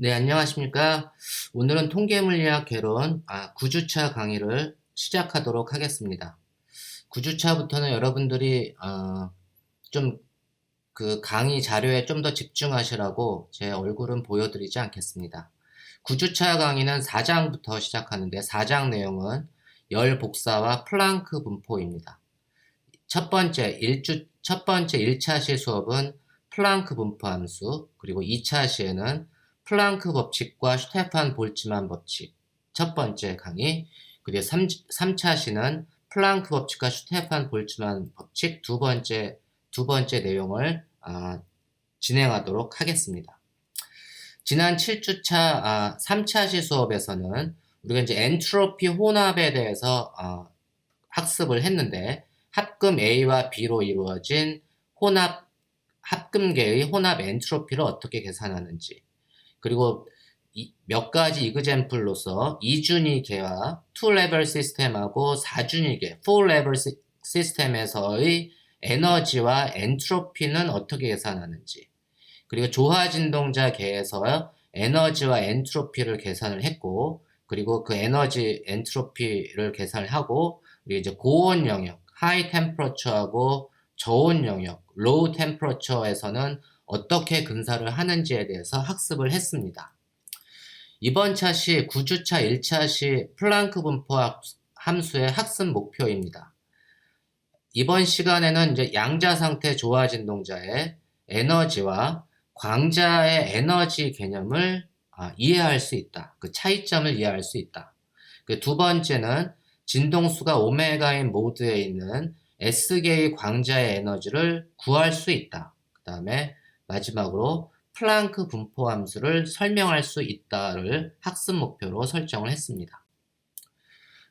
네, 안녕하십니까. 오늘은 통계물리학 개론 아, 9주차 강의를 시작하도록 하겠습니다. 9주차부터는 여러분들이 어, 좀그 강의 자료에 좀 더 집중하시라고 제 얼굴은 보여드리지 않겠습니다. 9주차 강의는 4장부터 시작하는데 4장 내용은 열 복사와 플랑크 분포입니다. 첫 번째 1주 첫 번째 1차 시 수업은 플랑크 분포 함수 그리고 2차 시에는 플랑크 법칙과 슈테판 볼츠만 법칙. 첫 번째 강의. 그리고 3, 3차 시는 플랑크 법칙과 슈테판 볼츠만 법칙. 두 번째 두 번째 내용을 아, 진행하도록 하겠습니다. 지난 7주차 아, 3차 시 수업에서는 우리가 이제 엔트로피 혼합에 대해서 어, 학습을 했는데 합금 A와 B로 이루어진 혼합 합금계의 혼합 엔트로피를 어떻게 계산하는지 그리고 몇 가지 이그젠플로서 2준위 계와 2레벨 시스템하고 4준위 계, 4레벨 시스템에서의 에너지와 엔트로피는 어떻게 계산하는지 그리고 조화진동자 계에서 에너지와 엔트로피를 계산을 했고 그리고 그 에너지 엔트로피를 계산을 하고 우리 이제 고온 영역, 하이 템퍼러처하고 저온 영역, 로우 템퍼러처에서는 어떻게 근사를 하는지에 대해서 학습을 했습니다. 이번 차시 9주차 1차 시 플랑크 분포 함수의 학습 목표입니다. 이번 시간에는 이제 양자 상태 조화 진동자의 에너지와 광자의 에너지 개념을 아, 이해할 수 있다. 그 차이점을 이해할 수 있다. 그 두 번째는 진동수가 오메가인 모드에 있는 S계의 광자의 에너지를 구할 수 있다. 그 다음에 마지막으로 플랑크 분포 함수를 설명할 수 있다를 학습 목표로 설정을 했습니다.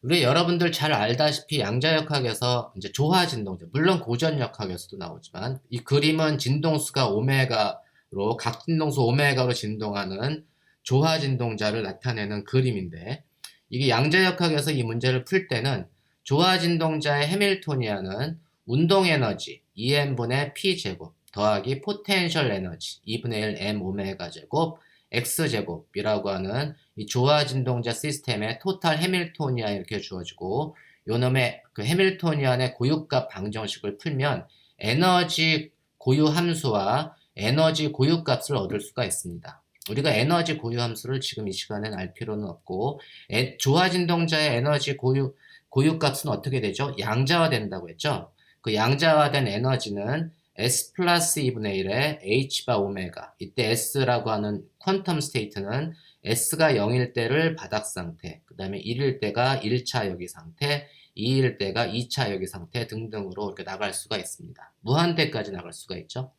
우리 여러분들 잘 알다시피 양자역학에서 이제 조화 진동자, 물론 고전역학에서도 나오지만 이 그림은 진동수가 오메가로 각 진동수 오메가로 진동하는 조화 진동자를 나타내는 그림인데 이게 양자역학에서 이 문제를 풀 때는 조화 진동자의 해밀토니아는 운동 에너지 2n분의 p 제곱 더하기 포텐셜 에너지 2분의 1 m 오메가 제곱 x 제곱이라고 하는 이 조화 진동자 시스템의 토탈 해밀토니안 이렇게 주어지고 요놈의 그 해밀토니안의 고유값 방정식을 풀면 에너지 고유 함수와 에너지 고유값을 얻을 수가 있습니다. 우리가 에너지 고유 함수를 지금 이 시간엔 알 필요는 없고 에, 조화 진동자의 에너지 고유 고유값은 어떻게 되죠? 양자화 된다고 했죠. 그 양자화된 에너지는 S 플러스 2분의 1의 H바 오메가 이때 S라고 하는 퀀텀 스테이트는 S가 0일 때를 바닥 상태 그 다음에 1일 때가 1차 여기 상태 2일 때가 2차 여기 상태 등등으로 이렇게 나갈 수가 있습니다. 무한대까지 나갈 수가 있죠.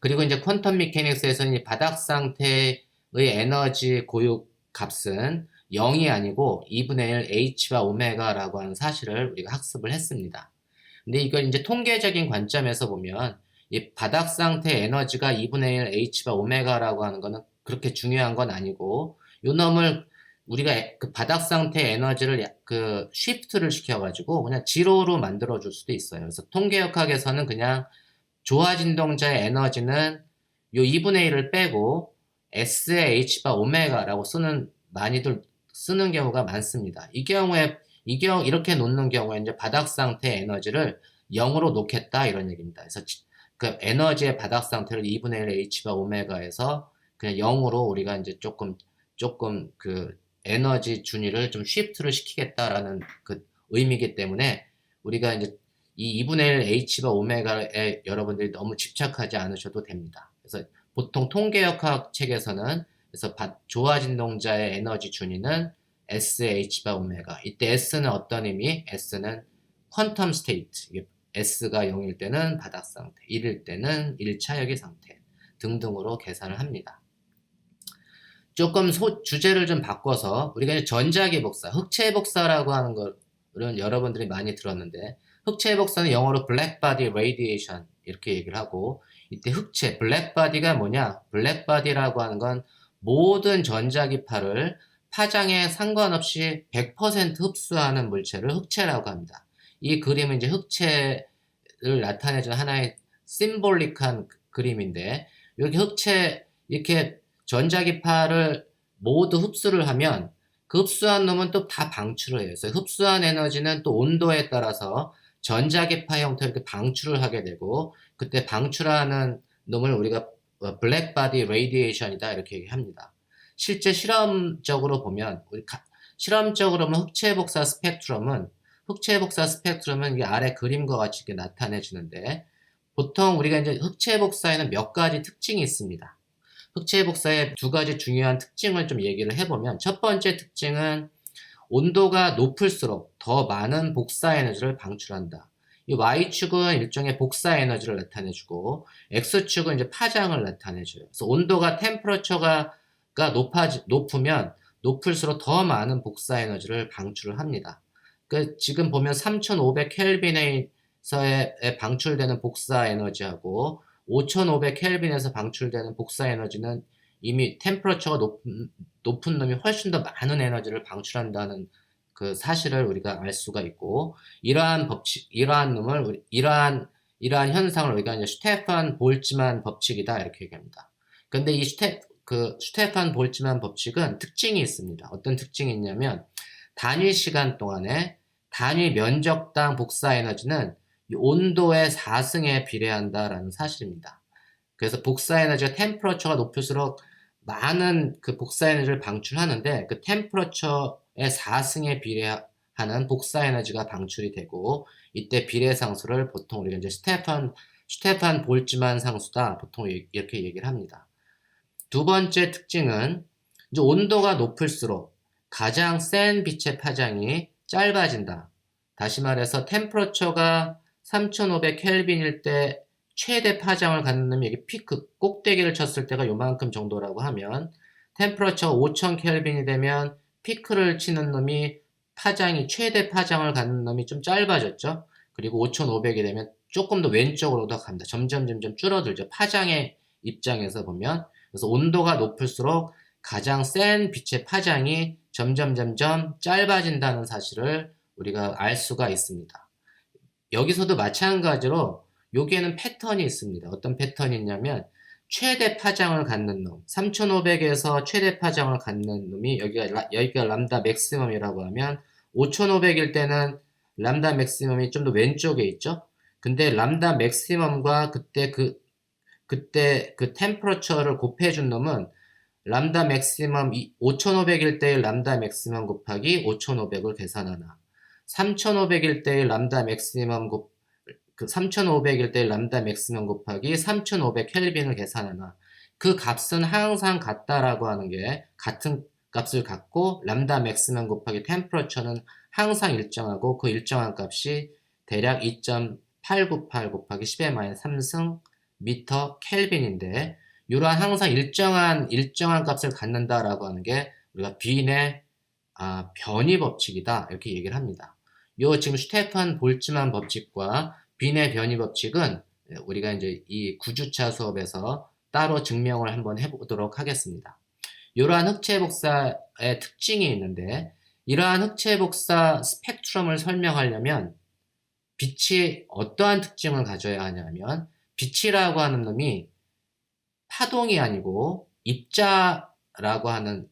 그리고 이제 퀀텀 미케닉스에서는 이 바닥 상태의 에너지 고유 값은 0이 아니고 2분의 1 H와 오메가라고 하는 사실을 우리가 학습을 했습니다. 근데 이걸 이제 통계적인 관점에서 보면 이 바닥 상태 에너지가 2분의 1 H바 오메가라고 하는 거는 그렇게 중요한 건 아니고 요 놈을 우리가 그 바닥 상태 에너지를 그 쉬프트를 시켜가지고 그냥 지로로 만들어 줄 수도 있어요. 그래서 통계역학에서는 그냥 조화 진동자의 에너지는 요 2분의 1을 빼고 S의 H바 오메가라고 쓰는 많이들 쓰는 경우가 많습니다. 이 경우에 이 경우 이렇게 놓는 경우에 이제 바닥 상태 에너지를 0으로 놓겠다 이런 얘기입니다. 그래서 그 에너지의 바닥 상태를 2분의 1 H바 오메가에서 그냥 0으로 우리가 이제 조금 조금 그 에너지 준위를 좀 쉬프트를 시키겠다라는 그 의미이기 때문에 우리가 이제 이 2분의 1 H바 오메가에 여러분들이 너무 집착하지 않으셔도 됩니다. 그래서 보통 통계역학 책에서는 그래서 조화 진동자의 에너지 준위는 SH바 오메가. 이때 S는 어떤 의미? S는 퀀텀 스테이트. S가 0일 때는 바닥 상태, 1일 때는 1차역의 상태 등등으로 계산을 합니다. 조금 소, 주제를 좀 바꿔서 우리가 전자기 복사, 흑체 복사라고 하는 거는 여러분들이 많이 들었는데 흑체 복사는 영어로 black body radiation 이렇게 얘기를 하고 이때 흑체, black body가 뭐냐? black body라고 하는 건 모든 전자기파를 파장에 상관없이 100% 흡수하는 물체를 흑체라고 합니다. 이 그림은 이제 흑체를 나타내주는 하나의 심볼릭한 그림인데 여기 흑체 이렇게 전자기파를 모두 흡수를 하면 그 흡수한 놈은 또 다 방출을 해요. 그래서 흡수한 에너지는 또 온도에 따라서 전자기파 형태로 이렇게 방출을 하게 되고 그때 방출하는 놈을 우리가 블랙바디 레디에이션이다 이렇게 얘기합니다. 실제 실험적으로 보면 우리 가- 실험적으로 보면 흑체 복사 스펙트럼은 흑체 복사 스펙트럼은 이 아래 그림과 같이 이렇게 나타내 주는데 보통 우리가 이제 흑체 복사에는 몇 가지 특징이 있습니다. 흑체 복사의 두 가지 중요한 특징을 좀 얘기를 해보면 첫 번째 특징은 온도가 높을수록 더 많은 복사 에너지를 방출한다. 이 Y축은 일종의 복사 에너지를 나타내주고 X축은 이제 파장을 나타내줘요. 그래서 온도가 템퍼러처가 가 높아지, 높으면 높을수록 더 많은 복사 에너지를 방출을 합니다. 그 지금 보면 3500 켈빈에서의 방출되는 복사 에너지하고 5500 켈빈에서 방출되는 복사 에너지는 이미 템퍼러처가 높은, 높은 놈이 훨씬 더 많은 에너지를 방출한다는 그 사실을 우리가 알 수가 있고 이러한 법칙, 이러한 놈을 이러한 이러한 현상을 우리가 이제 슈테판 볼츠만 법칙이다 이렇게 얘기합니다. 근데 이 슈테 그 슈테판 볼츠만 법칙은 특징이 있습니다. 어떤 특징이 있냐면 단위 시간 동안에 단위 면적당 복사 에너지는 이 온도의 4승에 비례한다라는 사실입니다. 그래서 복사 에너지가 템퍼러처가 높을수록 많은 그 복사 에너지를 방출하는데 그 템퍼러처의 4승에 비례하는 복사 에너지가 방출이 되고 이때 비례 상수를 보통 우리가 이제 스테판 스테판 볼츠만 상수다 보통 이렇게 얘기를 합니다. 두 번째 특징은 이제 온도가 높을수록 가장 센 빛의 파장이 짧아진다. 다시 말해서 템퍼러처가 3500 켈빈일 때 최대 파장을 갖는 여기 피크 꼭대기를 쳤을 때가 요만큼 정도라고 하면 템퍼러처가 5000 켈빈이 되면 피크를 치는 놈이 파장이 최대 파장을 갖는 놈이 좀 짧아졌죠. 그리고 5500이 되면 조금 더 왼쪽으로 더 갑니다. 점점 점점 줄어들죠. 파장의 입장에서 보면 그래서 온도가 높을수록 가장 센 빛의 파장이 점점 점점 짧아진다는 사실을 우리가 알 수가 있습니다. 여기서도 마찬가지로 여기에는 패턴이 있습니다. 어떤 패턴이 있냐면 최대 파장을 갖는 놈, 3500에서 최대 파장을 갖는 놈이 여기가 라- 여기가 람다 맥시멈이라고 하면 5500일 때는 람다 맥시멈이 좀 더 왼쪽에 있죠. 근데 람다 맥시멈과 그때 그 그때 그 템퍼러처를 곱해 준 놈은 람다 맥시멈 5500일 때의 람다 맥시멈 곱하기 5500을 계산하나. 3500일 때의 람다 맥시멈 곱, 그 3500일 때의 람다 맥시멈 곱하기 3500 켈빈을 계산하나. 그 값은 항상 같다라고 하는 게 같은 값을 갖고 람다 맥시멈 곱하기 템퍼러처는 항상 일정하고 그 일정한 값이 대략 2.898 곱하기 10의 3승 미터 켈빈인데 이러한 항상 일정한 일정한 값을 갖는다라고 하는 게 우리가 빈의 아, 변이 법칙이다 이렇게 얘기를 합니다. 요 지금 슈테판 볼츠만 법칙과 빈의 변이 법칙은 우리가 이제 이 구주차 수업에서 따로 증명을 한번 해보도록 하겠습니다. 이러한 흑체 복사의 특징이 있는데 이러한 흑체 복사 스펙트럼을 설명하려면 빛이 어떠한 특징을 가져야 하냐면 빛이라고 하는 놈이 파동이 아니고 입자라고 하는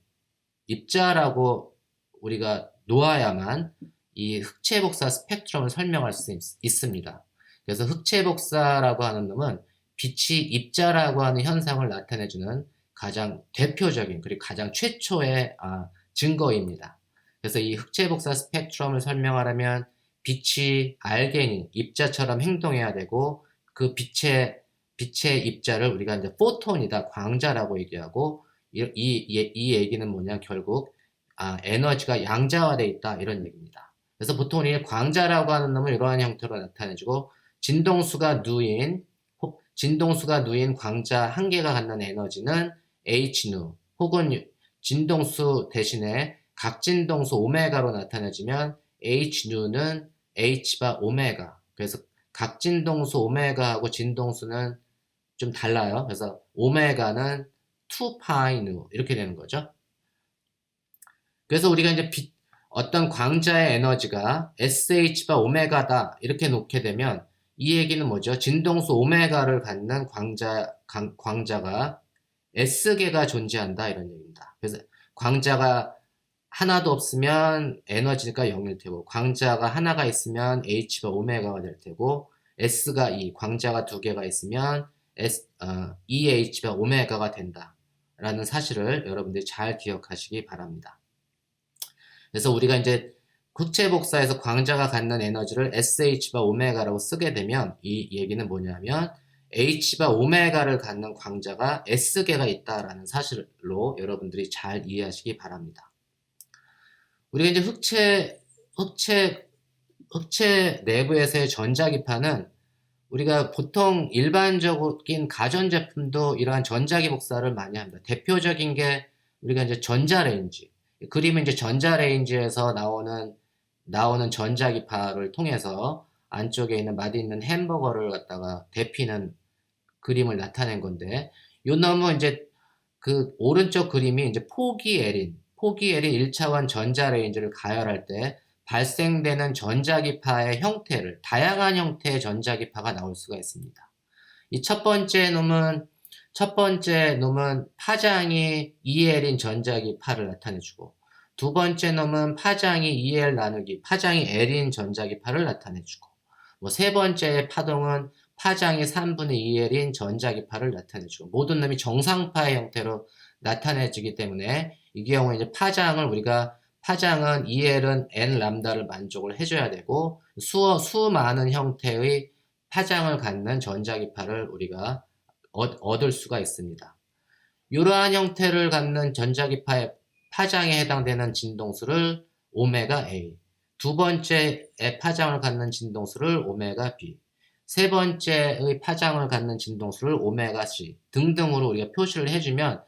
입자라고 우리가 놓아야만 이 흑체 복사 스펙트럼을 설명할 수 있, 있습니다. 그래서 흑체 복사라고 하는 놈은 빛이 입자라고 하는 현상을 나타내주는 가장 대표적인 그리고 가장 최초의 아, 증거입니다. 그래서 이 흑체 복사 스펙트럼을 설명하려면 빛이 알게닌 입자처럼 행동해야 되고 그 빛의 빛의 입자를 우리가 이제 포톤이다 광자라고 얘기하고 이, 이, 이 얘기는 뭐냐 결국 아, 에너지가 양자화되어 있다 이런 얘기입니다. 그래서 보통 우리 광자라고 하는 놈을 이러한 형태로 나타내주고 진동수가 누인 진동수가 누인 광자 한 개가 갖는 에너지는 h누 혹은 진동수 대신에 각진동수 오메가로 나타내지면 h누는 h바 오메가 그래서 각진동수 오메가하고 진동수는 좀 달라요. 그래서 오메가는 2파이누 이렇게 되는 거죠. 그래서 우리가 이제 빛, 어떤 광자의 에너지가 SH바 오메가다 이렇게 놓게 되면 이 얘기는 뭐죠? 진동수 오메가를 갖는 광자, 광, 광자가 S개가 존재한다 이런 얘기입니다. 그래서 광자가 하나도 없으면 에너지가 0일 테고 광자가 하나가 있으면 H가 오메가가 될 테고 S가 2, 광자가 두 개가 있으면 S, 어, EH가 오메가가 된다 라는 사실을 여러분들이 잘 기억하시기 바랍니다. 그래서 우리가 이제 흑체 복사에서 광자가 갖는 에너지를 SH바 오메가라고 쓰게 되면 이 얘기는 뭐냐면 H바 오메가를 갖는 광자가 S개가 있다라는 사실로 여러분들이 잘 이해하시기 바랍니다. 우리가 이제 흑체 흑체 흑체 내부에서의 전자기파는 우리가 보통 일반적인 가전제품도 이러한 전자기 복사를 많이 합니다. 대표적인 게 우리가 이제 전자레인지. 그림은 이제 전자레인지에서 나오는 나오는 전자기파를 통해서 안쪽에 있는 맛있는 햄버거를 갖다가 데피는 그림을 나타낸 건데 요 놈은 이제 그 오른쪽 그림이 이제 포기 에린 포기 에린 1차원 전자레인지를 가열할 때 발생되는 전자기파의 형태를 다양한 형태의 전자기파가 나올 수가 있습니다. 이 첫 번째 놈은 첫 번째 놈은 파장이 2L인 전자기파를 나타내주고 두 번째 놈은 파장이 2L 나누기 파장이 L인 전자기파를 나타내주고 뭐 세 번째 파동은 파장이 3분의 2L인 전자기파를 나타내주고 모든 놈이 정상파의 형태로 나타내주기 때문에 이 경우에 이제 파장을 우리가 파장은 EL은 n 람다를 만족을 해줘야 되고 수, 수많은 형태의 파장을 갖는 전자기파를 우리가 얻, 을 수가 있습니다. 이러한 형태를 갖는 전자기파의 파장에 해당되는 진동수를 오메가 A, 두 번째의 파장을 갖는 진동수를 오메가 B, 세 번째의 파장을 갖는 진동수를 오메가 C 등등으로 우리가 표시를 해주면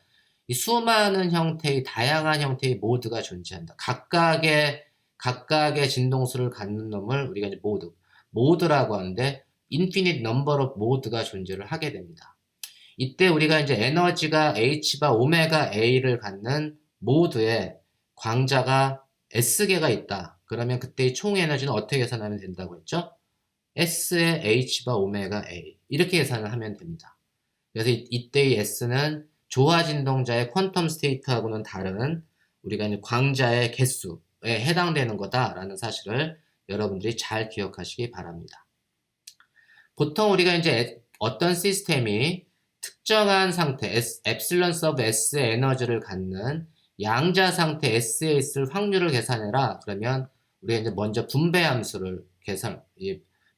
이 수많은 형태의 다양한 형태의 모드가 존재한다. 각각의 각각의 진동수를 갖는 놈을 우리가 이제 모드 모드라고 하는데 인피니트 넘버 오 모드가 존재를 하게 됩니다. 이때 우리가 이제 에너지가 H바 오메가 A를 갖는 모드에 광자가 S개가 있다. 그러면 그때의 총 에너지는 어떻게 계산하면 된다고 했죠? S의 H바 오메가 A 이렇게 계산을 하면 됩니다. 그래서 이때의 S는 조화 진동자의 퀀텀 스테이트하고는 다른 우리가 이제 광자의 개수에 해당되는 거다라는 사실을 여러분들이 잘 기억하시기 바랍니다. 보통 우리가 이제 어떤 시스템이 특정한 상태, epsilon sub S의 에너지를 갖는 양자 상태 S에 있을 확률을 계산해라. 그러면 우리가 이제 먼저 분배 함수를 계산,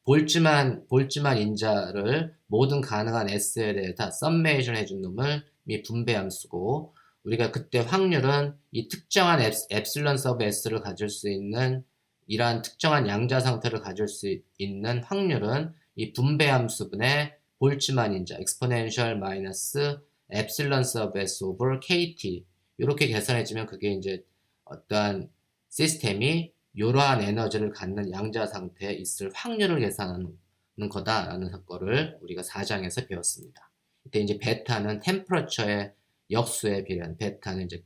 볼츠만, 볼츠만 인자를 모든 가능한 S에 대해 다 썸메이션 해준 놈을 이 분배 함수고 우리가 그때 확률은 이 특정한 엡실론 서브 S를 가질 수 있는 이러한 특정한 양자 상태를 가질 수 있는 확률은 이 분배 함수분의 볼츠만 인자 exponential 마이너스 엡실론 서브 S over KT 이렇게 계산해주면 그게 이제 어떠한 시스템이 이러한 에너지를 갖는 양자 상태에 있을 확률을 계산하는 거다라는 사건을 우리가 4장에서 배웠습니다. 이때 이제 베타는 템퍼러처의 역수에 비례한 베타는 이제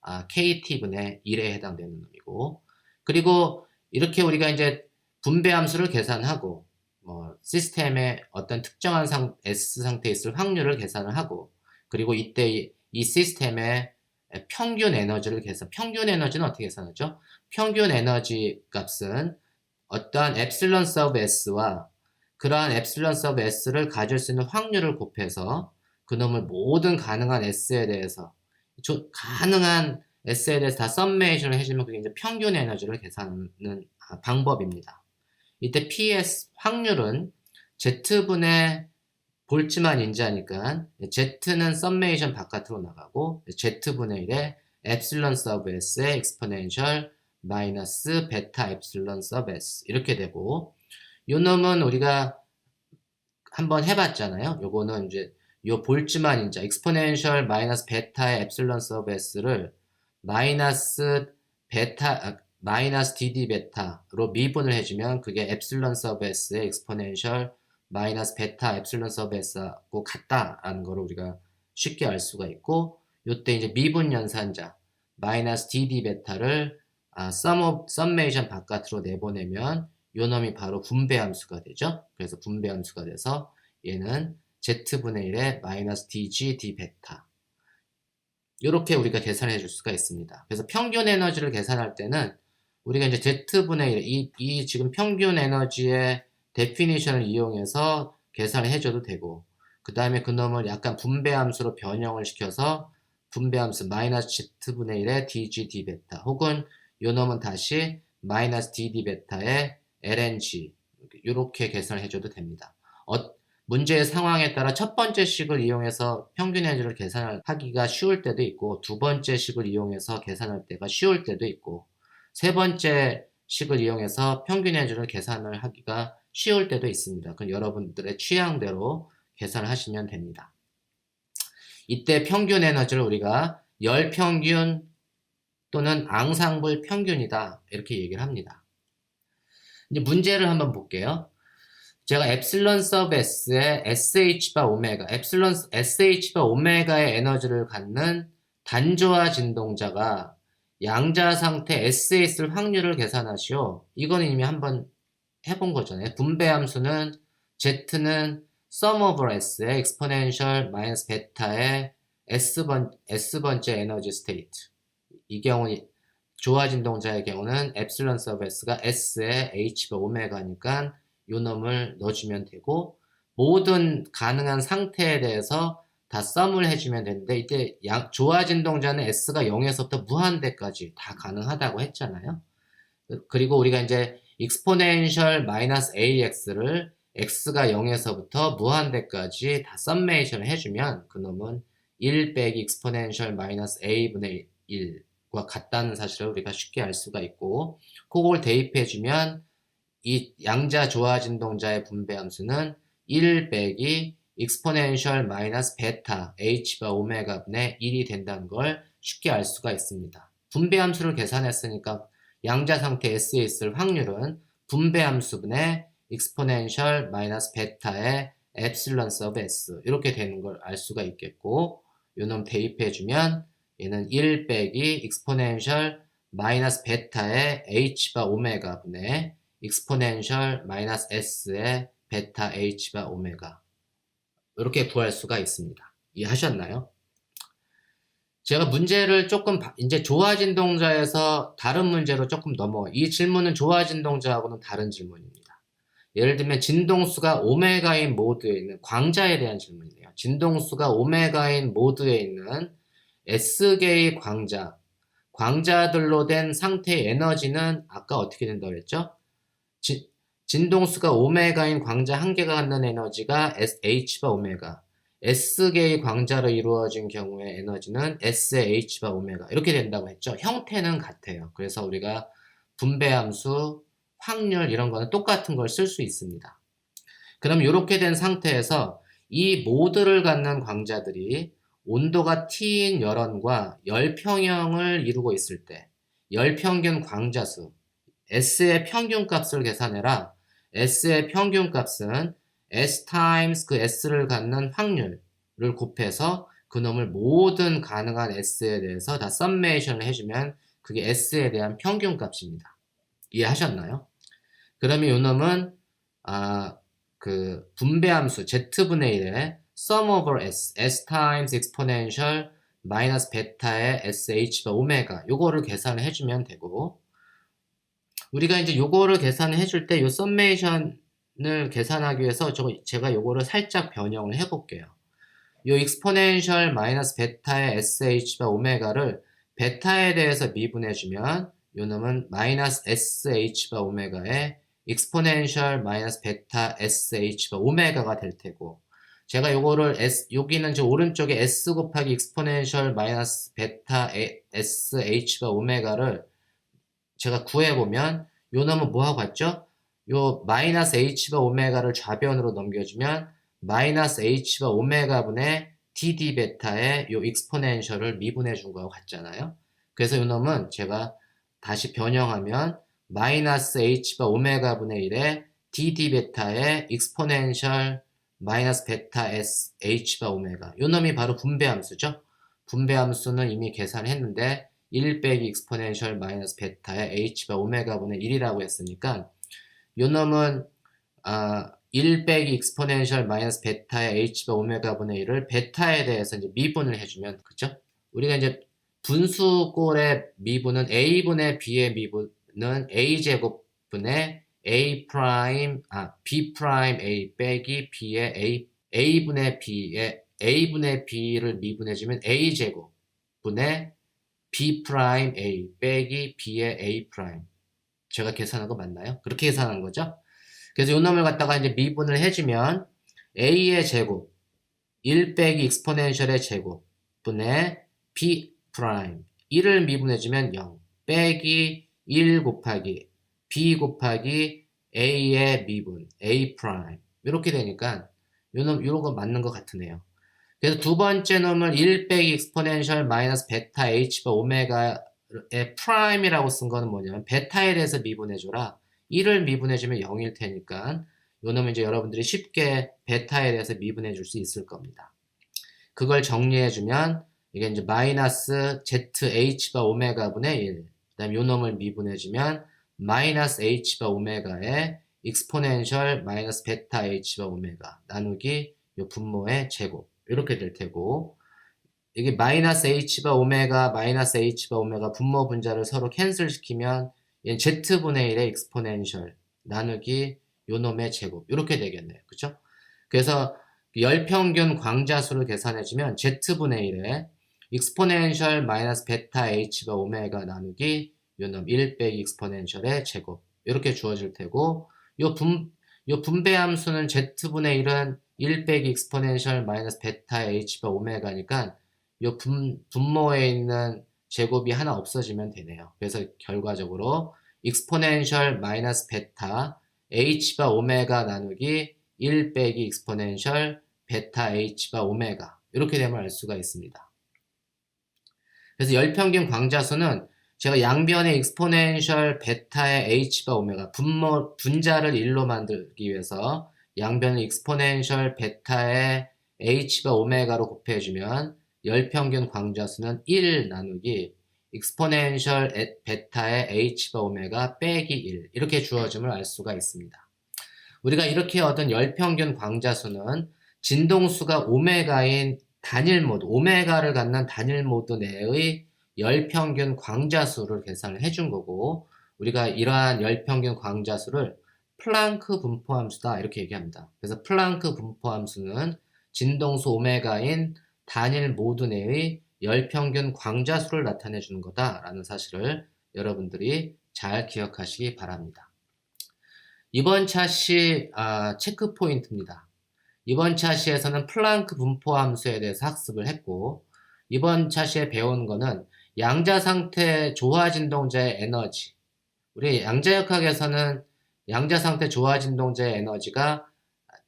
아, KT분의 1에 해당되는 놈이고 그리고 이렇게 우리가 이제 분배 함수를 계산하고 뭐 시스템의 어떤 특정한 상, S 상태에 있을 확률을 계산을 하고 그리고 이때 이, 이 시스템의 평균 에너지를 계산 평균 에너지는 어떻게 계산하죠? 평균 에너지 값은 어떠한 엡실론 서브 S와 그러한 엡실론 서브 S를 가질 수 있는 확률을 곱해서 그놈을 모든 가능한 S에 대해서 가능한 S에 대해서 다 썸메이션을 해주면 그게 이제 평균 에너지를 계산하는 아, 방법입니다. 이때 PS 확률은 Z분의 볼츠만 인자니까 Z는 썸메이션 바깥으로 나가고 Z분의 1에 엡실론 서브 S의 exponential 마이너스 베타 엡실론 서브 S 이렇게 되고 요 놈은 우리가 한번 해봤잖아요. 요거는 이제 요 볼츠만 인자 exponential 마이너스 베타의 엡실론 서브 S를 마이너스 베타 아, 마이너스 dd 베타로 미분을 해주면 그게 엡실론 서브 S의 exponential 마이너스 베타 엡실론 서브 S하고 같다라는 거를 우리가 쉽게 알 수가 있고 요때 이제 미분 연산자 마이너스 dd 베타를 아, 썸, 썸메이션 바깥으로 내보내면 요 놈이 바로 분배 함수가 되죠. 그래서 분배 함수가 돼서 얘는 z분의 1의 마이너스 dg d 베타 이렇게 우리가 계산해 줄 수가 있습니다. 그래서 평균 에너지를 계산할 때는 우리가 이제 Z분의 1, 이, 이 지금 평균 에너지의 데피니션을 이용해서 계산을 해줘도 되고, 그 다음에 그놈을 약간 분배함수로 변형을 시켜서 분배함수 마이너스 Z분의 1의 DG D 베타, 혹은 요 놈은 다시 마이너스 DD 베타의 LNG, 이렇게 계산을 해줘도 됩니다. 어, 문제의 상황에 따라 첫 번째 식을 이용해서 평균 에너지를 계산하기가 쉬울 때도 있고 두 번째 식을 이용해서 계산할 때가 쉬울 때도 있고 세 번째 식을 이용해서 평균 에너지를 계산을 하기가 쉬울 때도 있습니다. 그럼 여러분들의 취향대로 계산을 하시면 됩니다. 이때 평균 에너지를 우리가 열 평균 또는 앙상블 평균이다 이렇게 얘기를 합니다. 이제 문제를 한번 볼게요. 제가 엡실론 S에 SH바 오메가, 엡실론 SH바 오메가의 에너지를 갖는 단조화 진동자가 양자 상태 S에 있을 확률을 계산하시오. 이거는 이미 한번 해본 거잖아요. 분배 함수는 Z는 sum over S의 exponential 마이너스 베타의 S번, S번째 에너지 스테이트. 이 경우 조화 진동자의 경우는 엡실론 서브 S가 S의 H가 오메가니까 요 놈을 넣어주면 되고 모든 가능한 상태에 대해서 다 썸을 해주면 되는데 이때 양, 조화 진동자는 S가 0에서부터 무한대까지 다 가능하다고 했잖아요. 그리고 우리가 이제 exponential 마이너스 AX를 X가 0에서부터 무한대까지 다 썸메이션을 해주면 그놈은 1 빼기 exponential 마이너스 A분의 1 과 같다는 사실을 우리가 쉽게 알 수가 있고 그걸 대입해 주면 이 양자 조화 진동자의 분배 함수는 1 빼기 exponential 마이너스 베타 h가 오메가 분의 1이 된다는 걸 쉽게 알 수가 있습니다. 분배 함수를 계산했으니까 양자 상태 S에 있을 확률은 분배 함수분의 exponential 마이너스 베타의 epsilon sub S 이렇게 되는 걸 알 수가 있겠고 요놈 대입해 주면 얘는 1 빼기 exponential 마이너스 베타의 h바 오메가 분의 exponential 마이너스 s의 베타 h바 오메가 이렇게 구할 수가 있습니다. 이해하셨나요? 제가 문제를 조금 이제 조화진 동자에서 다른 문제로 조금 넘어 이 질문은 조화진 동자하고는 다른 질문입니다. 예를 들면 진동수가 오메가인 모드에 있는 광자에 대한 질문이에요. 진동수가 오메가인 모드에 있는 S개의 광자, 광자들로 된 상태의 에너지는 아까 어떻게 된다고 그랬죠? 지, 진동수가 오메가인 광자 한 개가 갖는 에너지가 H바 오메가, S개의 광자로 이루어진 경우의 에너지는 S의 H바 오메가 이렇게 된다고 했죠. 형태는 같아요. 그래서 우리가 분배함수, 확률 이런 거는 똑같은 걸 쓸 수 있습니다. 그럼 이렇게 된 상태에서 이 모드를 갖는 광자들이 온도가 T인 열원과 열평형을 이루고 있을 때 열평균 광자수 S의 평균값을 계산해라. S의 평균값은 S times 그 S를 갖는 확률을 곱해서 그놈을 모든 가능한 S에 대해서 다 썸메이션을 해주면 그게 S에 대한 평균값입니다. 이해하셨나요? 그러면 이 놈은 아, 그 분배함수 Z분의 1의 sum over S, S times exponential 마이너스 베타의 SH가 오메가 요거를 계산을 해주면 되고 우리가 이제 요거를 계산을 해줄 때 요 썸메이션을 계산하기 위해서 저 제가 요거를 살짝 변형을 해볼게요. 요 exponential 마이너스 베타의 SH가 오메가를 베타에 대해서 미분해주면 요 놈은 마이너스 SH가 오메가의 exponential 마이너스 베타 SH가 오메가가 될 테고 제가 요거를 S, 여기는 이제 오른쪽에 S 곱하기 exponential 마이너스 베타 SH가 오메가를 제가 구해보면 요 놈은 뭐하고 같죠? 요 마이너스 h가 오메가를 좌변으로 넘겨주면 마이너스 h가 오메가 분의 dd 베타의 요 익스포넨셜을 미분해 준 거하고 같잖아요. 그래서 요 놈은 제가 다시 변형하면 마이너스 h가 오메가 분의 1의 dd 베타의 익스포넨셜 마이너스 베타 s h가 오메가 요 놈이 바로 분배함수죠. 분배함수는 이미 계산했는데 1 빼기 익스포넨셜 마이너스 베타의 h가 오메가 분의 1이라고 했으니까 요 놈은 아, 1 빼기 익스포넨셜 마이너스 베타의 h가 오메가 분의 1을 베타에 대해서 이제 미분을 해주면 그죠? 우리가 이제 분수꼴의 미분은 a분의 b의 미분은 a 제곱분의 a 프라임 아 b 프라임 a 빼기 b의 a a분의 b의 a분의 b를 미분해주면 a 제곱 분의 b 프라임 a 빼기 b의 a 프라임 제가 계산한 거 맞나요? 그렇게 계산한 거죠? 그래서 요 놈을 갖다가 이제 미분을 해주면 a의 제곱 1 빼기 익스포넨셜의 제곱 분의 b 프라임 1을 미분해주면 0 빼기 1 곱하기 b 곱하기 a의 미분 a 프라임 이렇게 되니까 요놈 요런 거 맞는 것 같으네요. 그래서 두 번째 놈을 1 빼기 익스포넨셜 마이너스 베타 h바 오메가의 프라임이라고 쓴 거는 뭐냐면 베타에 대해서 미분해 줘라 1을 미분해 주면 0일 테니까 요 놈은 이제 여러분들이 쉽게 베타에 대해서 미분해 줄 수 있을 겁니다. 그걸 정리해 주면 이게 이제 마이너스 ZH바 오메가 분의 1. 그 다음에 요 놈을 미분해 주면 마이너스 H바 오메가의 익스포넨셜 마이너스 베타 H바 오메가 나누기 요 분모의 제곱. 이렇게 될 테고 이게 마이너스 H바 오메가 마이너스 H바 오메가 분모 분자를 서로 캔슬 시키면 얘는 Z분의 1의 익스포넨셜 나누기 요 놈의 제곱 이렇게 되겠네요. 그쵸? 그래서 열평균 광자수를 계산해주면 Z분의 1에 익스포넨셜 마이너스 베타 H가 오메가 나누기 요놈 1 빼기 익스포넨셜의 제곱 이렇게 주어질 테고 요, 분, 요 분배 함수는 Z분의 1은 1 빼기 익스포넨셜 마이너스 베타 H가 오메가니까 요 분, 분모에 있는 제곱이 하나 없어지면 되네요. 그래서 결과적으로 익스포넨셜 마이너스 베타 h바 오메가 나누기 1 빼기 익스포넨셜 베타 h바 오메가 이렇게 되면 알 수가 있습니다. 그래서 열평균 광자수는 제가 양변의 익스포넨셜 베타의 h바 오메가 분모 분자를 1로 만들기 위해서 양변의 익스포넨셜 베타의 h바 오메가로 곱해주면 열평균 광자수는 1 나누기 익스포넨셜 베타의 h바 오메가 빼기 1 이렇게 주어짐을 알 수가 있습니다. 우리가 이렇게 얻은 열평균 광자수는 진동수가 오메가인 단일 모드, 오메가를 갖는 단일 모드 내의 열평균 광자수를 계산을 해준 거고 우리가 이러한 열평균 광자수를 플랑크 분포함수다 이렇게 얘기합니다. 그래서 플랑크 분포함수는 진동수 오메가인 단일 모드 내의 열평균 광자수를 나타내 주는 거다라는 사실을 여러분들이 잘 기억하시기 바랍니다. 이번 차시 아, 체크 포인트입니다. 이번 차시에서는 플랑크 분포 함수에 대해서 학습을 했고 이번 차시에 배운 거는 양자 상태 조화 진동자의 에너지. 우리 양자역학에서는 양자 상태 조화 진동자의 에너지가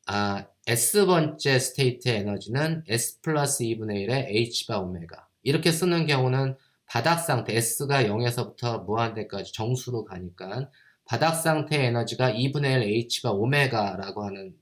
아, S번째 스테이트의 에너지는 S 플러스 2분의 1의 H바 오메가. 이렇게 쓰는 경우는 바닥 상태 S가 0에서부터 무한대까지 정수로 가니까 바닥 상태의 에너지가 2분의 1 H바 오메가라고 하는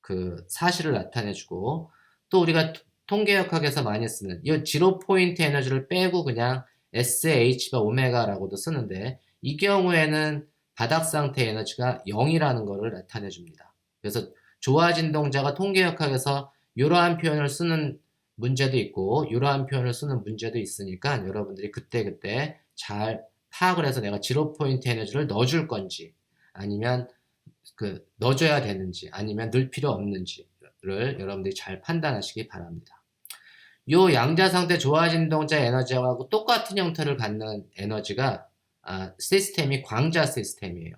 그 사실을 나타내주고 또 우리가 통계역학에서 많이 쓰는 이 지로 포인트 에너지를 빼고 그냥 SH바 오메가라고도 쓰는데 이 경우에는 바닥 상태 에너지가 0이라는 것을 나타내 줍니다. 그래서 조화 진동자가 통계역학에서 이러한 표현을 쓰는 문제도 있고 이러한 표현을 쓰는 문제도 있으니까 여러분들이 그때그때 잘 파악을 해서 내가 지로 포인트 에너지를 넣어줄 건지 아니면 그 넣어줘야 되는지 아니면 넣을 필요 없는지를 여러분들이 잘 판단하시기 바랍니다. 요 양자 상태 조화 진 동자 에너지하고 똑같은 형태를 갖는 에너지가 아, 시스템이 광자 시스템이에요.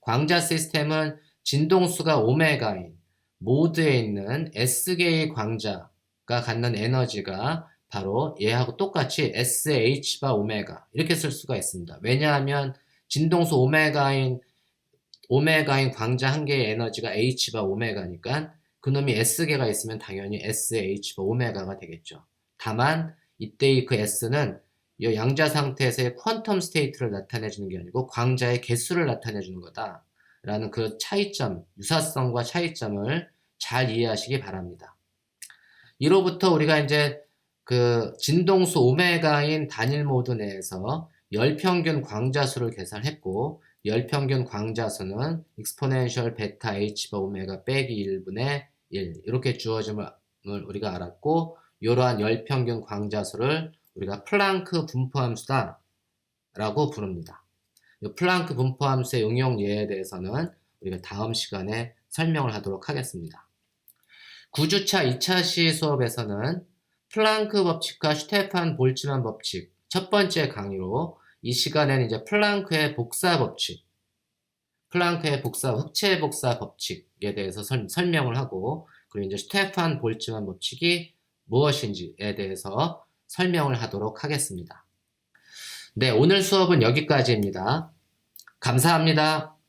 광자 시스템은 진동수가 오메가인 모드에 있는 S개의 광자가 갖는 에너지가 바로 얘하고 똑같이 SH바 오메가 이렇게 쓸 수가 있습니다. 왜냐하면 진동수 오메가인 오메가인 광자 한 개의 에너지가 H바 오메가니까 그놈이 S개가 있으면 당연히 SH바 오메가가 되겠죠. 다만 이때의 그 S는 이 양자 상태에서의 퀀텀 스테이트를 나타내주는 게 아니고 광자의 개수를 나타내주는 거다. 라는 그 차이점, 유사성과 차이점을 잘 이해하시기 바랍니다. 이로부터 우리가 이제 그 진동수 오메가인 단일 모드 내에서 열평균 광자수를 계산했고 열평균 광자수는 익스포넨셜 베타 h바 오메가 빼기 1분의 1 이렇게 주어짐을 우리가 알았고 이러한 열평균 광자수를 우리가 플랑크 분포함수다 라고 부릅니다. 이 플랑크 분포함수의 응용 예에 대해서는 우리가 다음 시간에 설명을 하도록 하겠습니다. 9주차 2차 시 수업에서는 플랑크 법칙과 슈테판 볼츠만 법칙 첫 번째 강의로 이 시간에는 이제 플랑크의 복사 법칙, 플랑크의 복사, 흑체 복사 법칙에 대해서 설, 설명을 하고 그리고 이제 슈테판 볼츠만 법칙이 무엇인지에 대해서 설명을 하도록 하겠습니다. 네, 오늘 수업은 여기까지입니다. 감사합니다.